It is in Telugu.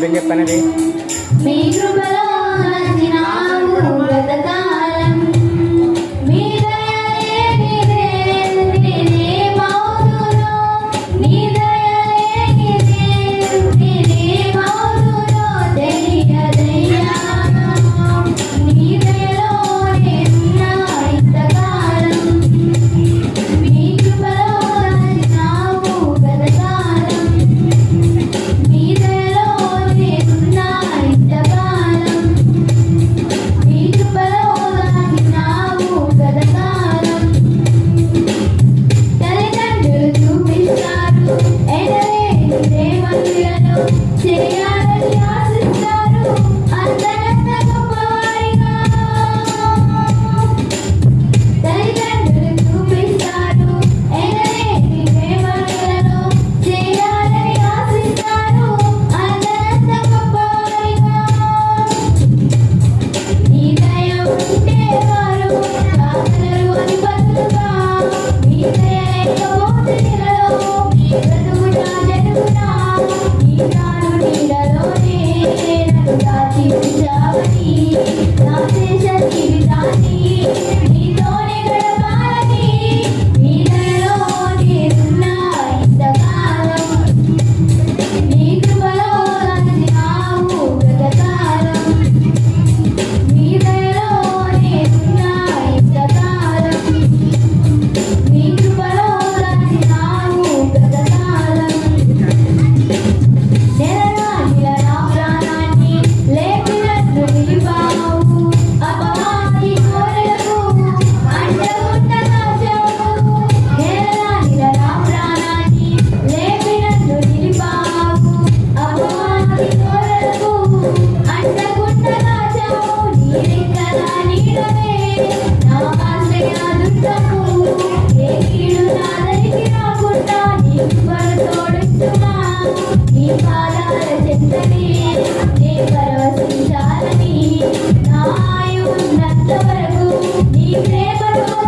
అర్థం చెప్పానండి? Yeah. నా వరకు నీ ప్రేమను